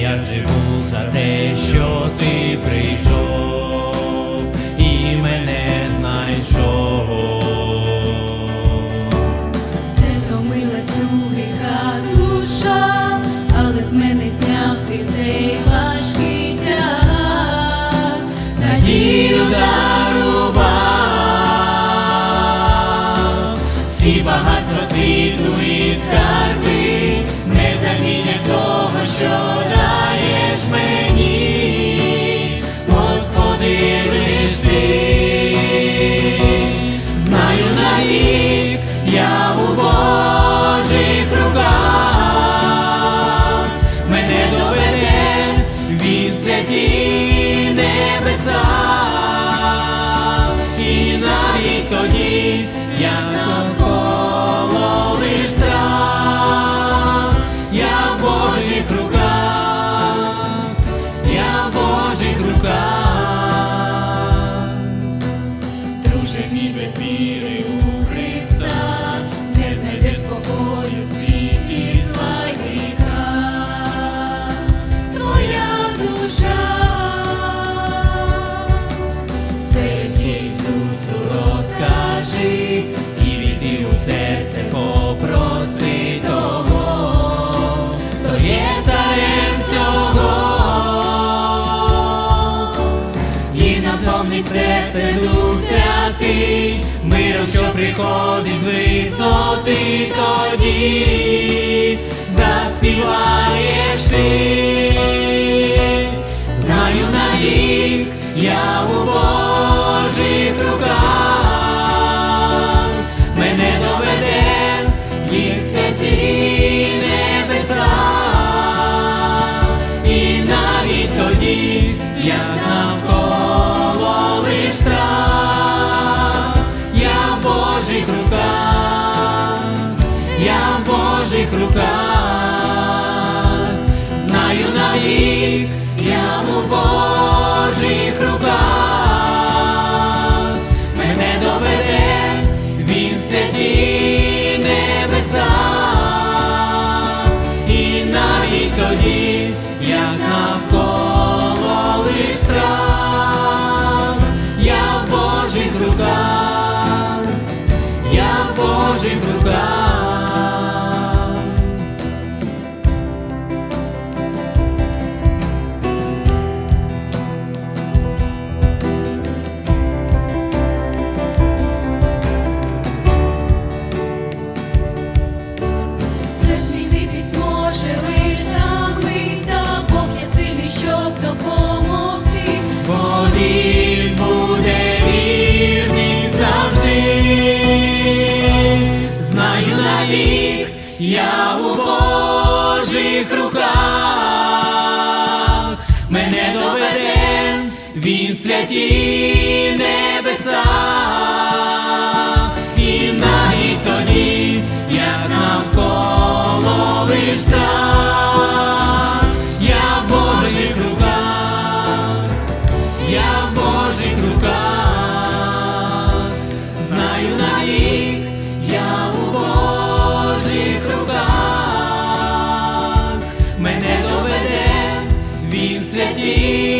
я живу за те, що ти прийшов і мене знайшов. Все томилась у гріха душа, але з мене зняв ти цей важкий тягар, надію дарував, Всі багатства світу і скарби тоді, як наповнить серце Дух Святий, миром, що приходить з висоти тоді, заспіваєш ти, знаю навік, я у Божих руках, знаю навік, я у Божих руках, мене доведе він святі небеса, і навіть тоді, як навколо лиш страх, я в Божих руках, навік, я у Божих руках, мене доведе він святі небеса, і навіть тоді, як навколо лиш страх, святі